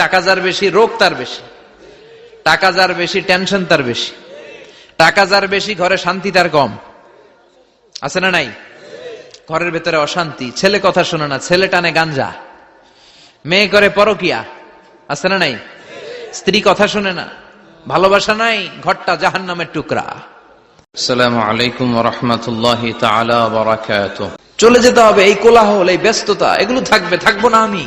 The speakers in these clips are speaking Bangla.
টাকা যার বেশি রোগ তার বেশি। টাকা যার বেশি টেনশন তার বেশি। টাকা যার বেশি ঘরে শান্তি তার কম। আছে না নাই? ঘরের ভেতরে অশান্তি। ছেলে কথা শোনে না ছেলে টানে গাঞ্জা। মেয়ে করে পরকিয়া। আছে না নাই? স্ত্রী কথা শোনে না। ভালোবাসা নাই ঘরটা জাহান নামের টুকরা চলে যেতে হবে এই কোলাহল এই ব্যস্ততা এগুলো থাকবে থাকব না আমি।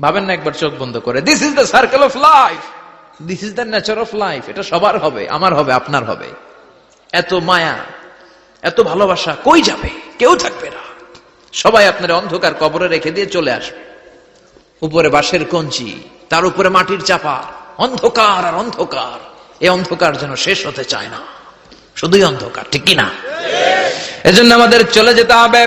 ভাবেন না একবার চোখ বন্ধ করে this is the circle of life this is the nature of life এটা সবার হবে, আমার হবে, আপনার হবে। এত মায়া, এত ভালোবাসা কই যাবে? কেউ থাকবে না। সবাই আপনার অন্ধকার কবরে রেখে দিয়ে চলে আসবে। উপরে বাঁশের কঞ্চি, তার উপরে মাটির চাপা, অন্ধকার আর অন্ধকার। এই অন্ধকার যেন শেষ হতে চায় না। শুধুই অন্ধকার, ঠিক কি না? এজন্য আমাদের চলে যেতে হবে।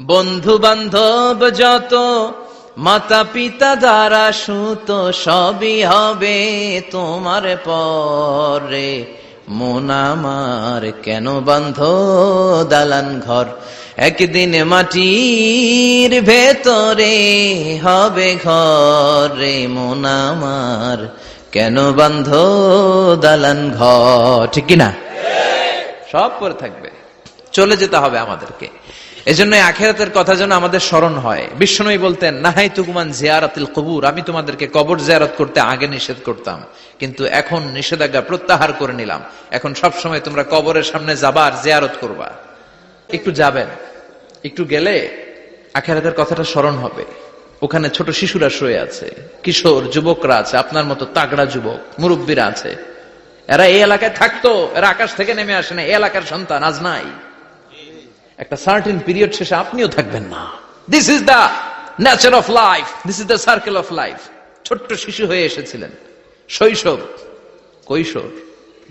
বন্ধু বান্ধব যত মাতা পিতা দ্বারা সুত সবই হবে তোমার পরে। মন আমার কেন বন্ধ দালান ঘর? একদিন মাটির ভেতরে হবে ঘরে। মন আমার কেন বান্ধ দালান ঘর? ঠিক কিনা? সব করে থাকবে। চলে যেতে হবে আমাদেরকে। এজন্য আখেরাতের কথা যেন আমাদের স্মরণ হয়। বিষ্ণুই বলতেন, নাহাই তুকুমান জিয়ারাতিল কবুর। আমি তোমাদেরকে কবর জিয়ারত করতে আগে নিষেধ করতাম, কিন্তু এখন নিষেধাজ্ঞা প্রত্যাহার করে নিলাম। এখন সব সময় তোমরা কবরের সামনে যাবার জিয়ারত করবা। একটু যাবেন, একটু গেলে আখেরাতের কথাটা স্মরণ হবে। ওখানে ছোট শিশুরা শুয়ে আছে, কিশোর, যুবকরা আছে, আপনার মতো তাগড়া যুবক, মুরব্বীরা আছে। এরা এই এলাকায় থাকতো, এরা আকাশ থেকে নেমে আসে না এই এলাকার সন্তান আজ নাই। একটা সার্টেন পিরিয়ড শেষে আপনিও থাকবেন না। This is the nature of life this is the circle of life ছোট্ট শিশু হয়ে এসেছিলেন। শৈশব, কৈশোর,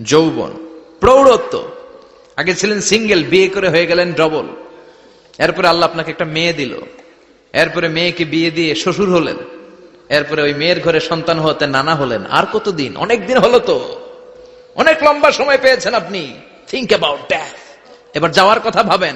যৌবন, প্রৌঢ়ত্ব। আগে ছিলেন সিঙ্গেল বিয়ে করে হয়ে গেলেন ডবল এরপরে আল্লাহ আপনাকে একটা মেয়ে দিল। এরপরে মেয়েকে বিয়ে দিয়ে শ্বশুর হলেন। এরপরে ওই মেয়ের ঘরে সন্তান হতে নানা হলেন। আর কতদিন? অনেক দিন হলো তো। অনেক লম্বা সময় পেয়েছেন আপনি। থিঙ্ক অ্যাবাউট ড্যাথ এবার যাওয়ার কথা ভাবেন।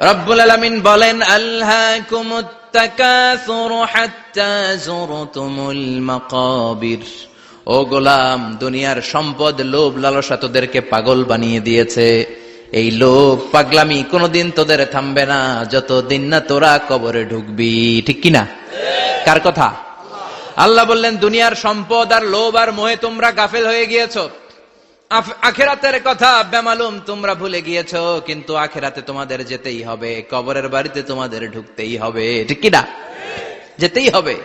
রব্বুল আলামিন বলেন মাকাবির। ও গোলাম, দুনিয়ার সম্পদ, লোভ, লালসা তোদেরকে পাগল বানিয়ে দিয়েছে। এই লোভ, পাগলামি কোনোদিন তোদের থামবে না, যতদিন না তোরা কবরে ঢুকবি। ঠিক কিনা? কার কথা? আল্লাহ বললেন, দুনিয়ার সম্পদ আর লোভ আর মোহে তোমরা গাফেল হয়ে গিয়েছো। আখেরাতের কথা বেমালুম, তোমরা ভুলে গিয়েছো, কিন্তু আখেরাতে তোমাদের যেতেই হবে, কবরের বাড়িতে তোমাদের ঢুকতেই হবে, ঠিক কিনা? যেতেই হবে,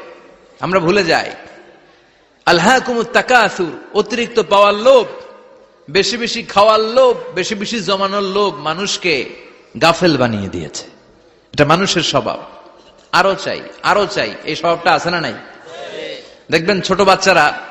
আমরা ভুলে যাই। আল্লাহ তাকাসুর, অতিরিক্ত পাওয়ার লোভ, বেশি বেশি খাওয়ার লোভ, বেশি বেশি জমানোর লোভ মানুষকে গাফেল বানিয়ে দিয়েছে। এটা মানুষের স্বভাব। আরও চাই আরও চাই, এই স্বভাবটা আছে না নাই? দেখবেন ছোট বাচ্চারা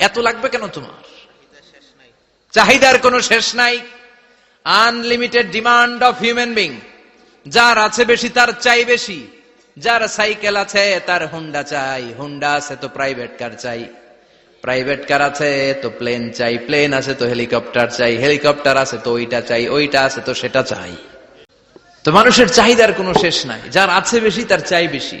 এত লাগবে কেন তোমার? চাহিদার কোনো শেষ নাই। Unlimited demand of human being যার আছে বেশি, তার চাই বেশি। যার সাইকেল আছে, তার হুন্ডা চাই। হুন্ডা আছে তো প্রাইভেট কার চাই। প্রাইভেট কার আছে তো প্লেন চাই। প্লেন আছে তো হেলিকপ্টার চাই। হেলিকপ্টার আছে তো ওইটা চাই। ওইটা আছে তো সেটা চাই। তো মানুষের চাহিদার কোনো শেষ নাই। যার আছে বেশি, তার চাই বেশি।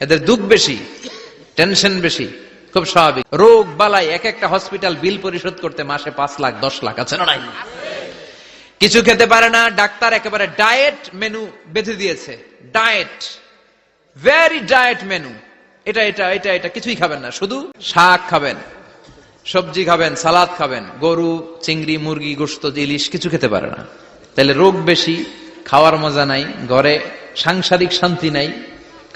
এদের দুঃখ বেশি টেনশন বেশি, খুব স্বাভাবিক। রোগ বালাই এক একটা হসপিটাল বিল পরিশোধ করতে মাসে পাঁচ লাখ, দশ লাখ, আছে না কিছু খেতে পারে না, ডাক্তার একেবারে ডায়েট মেনু বেঁধে দিয়েছে। ডায়েট ভেরি ডায়েট মেনু এটা এটা এটা এটা, কিছুই খাবেন না, শুধু শাক খাবেন, সবজি খাবেন, সালাদ খাবেন, গরু, চিংড়ি, মুরগি, গোস্ত, ইলিশ, কিছু খেতে পারে না। তাহলে রোগ বেশি, খাওয়ার মজা নাই, ঘরে সাংসারিক শান্তি নাই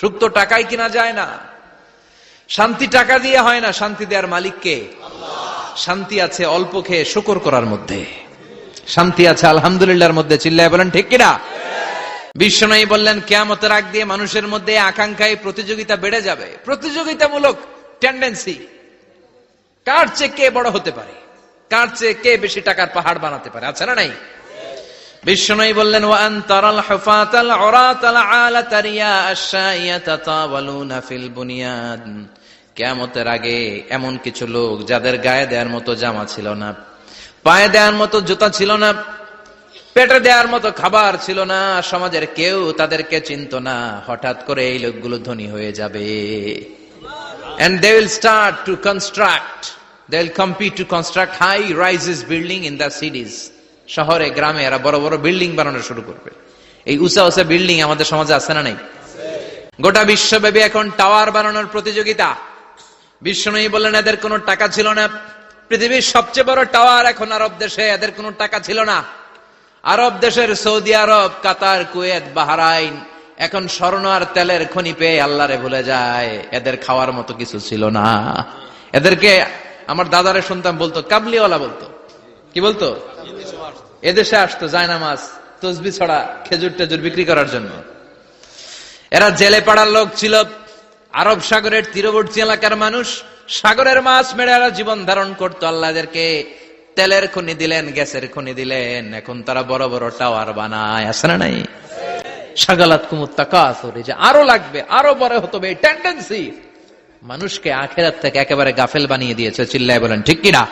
সুখ তো টাকায় কিনা যায় না। শান্তি টাকা দিয়ে হয় না, শান্তি দেওয়ার মালিককে। শান্তি আছে অল্প খেয়ে শুকর করার মধ্যে। শান্তি আছে আলহামদুলিল্লাহর মধ্যে, চিল্লায় বলেন, ঠিক কিনা? বিশ্বনয়ী বললেন, কেয়ামতের আগ দিয়ে মানুষের মধ্যে আকাঙ্ক্ষায় প্রতিযোগিতা বেড়ে যাবে। প্রতিযোগিতামূলক টেন্ডেন্সি কার চেয়ে কে বড় হতে পারে? কার চেয়ে কে বেশি টাকার পাহাড় বানাতে পারে? আছে না নাই? বিষ্ণুই বললেন ওয়ান তারাল হুফাতাল উরাতাল আলাতারিয়া আশাইয়া তাতাওয়ালুনা ফিল বুনিয়ান কিয়ামতের আগে এমন কিছু লোক যাদের গায়ে দেওয়ার মতো জামা ছিল না, পায়ে দেওয়ার মতো জুতা ছিল না, পেটে দেওয়ার মতো খাবার ছিল না, সমাজের কেউ তাদেরকে চিনত না, হঠাৎ করে এই লোকগুলো ধনী হয়ে যাবে। And they will start to construct, they will compete to construct high rises building in the cities. শহরে, গ্রামে এরা বড় বড় বিল্ডিং বানানো শুরু করবে। এই উঁচা উঁচা বিল্ডিং আমাদের সমাজে আছে না নাই? গোটা বিশ্বব্যাপী এখন টাওয়ার বানানোর প্রতিযোগিতা। বিশ্বনয়ী বললেন, এদের কোনো টাকা ছিল না। পৃথিবীর সবচেয়ে বড় টাওয়ার এখন আরব দেশে, এদের কোনো টাকা ছিল না। আরব দেশের Saudi Arab, Qatar, Kuwait, Bahrain, এখন স্বর্ণ আর তেলের খনি পেয়ে আল্লাহরে ভুলে যায়। এদের খাওয়ার মতো কিছু ছিল না। এদেরকে আমার দাদারে শুনতাম বলতো, কাবলিওয়ালা বলতো। কি বলতো? এদেশে আসতো জায়নামাজ তসবি ছড়া, খেজুর টেজুর বিক্রি করার জন্য। এরা জেলে পাড়ার লোক ছিল, আরব সাগরের তীরবর্তী এলাকার মানুষ। সাগরের মাছ মেরে এরা জীবন ধারণ করতো। আল্লাহদেরকে তেলের খনি দিলেন, গ্যাসের খনি দিলেন। এখন তারা বড় বড় টাওয়ার বানায়, আছে না নাই? সাগালাত কুমুত্তাকাসুর যে আরও লাগবে, আরও বড় হতে হবে টেন্ডেন্সি মানুষকে আখেরাত থেকে একেবারে গাফেল বানিয়ে দিয়েছে, চিল্লায় বলেন, ঠিক কিনা?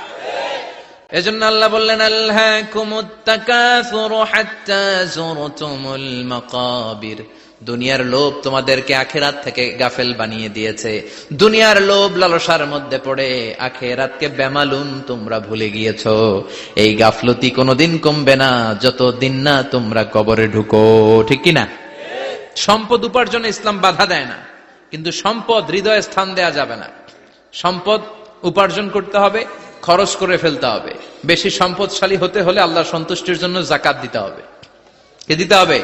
এজন্য আল্লাহ বললেন আল্লাহ কুমুত্তাকাসুর হাত্তা যুরতুমুল মাকাবির। দুনিয়ার লোভ তোমাদেরকে আখেরাত থেকে গাফেল বানিয়ে দিয়েছে। দুনিয়ার লোভ লালসার মধ্যে পড়ে আখেরাতকে বেমালুম তোমরা ভুলে গিয়েছ। এই গাফলতি কোনোদিন কমবে না যত দিন না তোমরা কবরে ঢুকো। ঠিক কি না? সম্পদ উপার্জনে ইসলাম বাধা দেয় না, কিন্তু সম্পদ হৃদয়ে স্থান দেয়া যাবে না। সম্পদ উপার্জন করতে হবে খরচ করে ফেলতে হবে। বেশি সম্পদশালী হতে হলে আল্লাহ সন্তুষ্টির জন্য জাকাত দিতে হবে। কে দিতে হবে?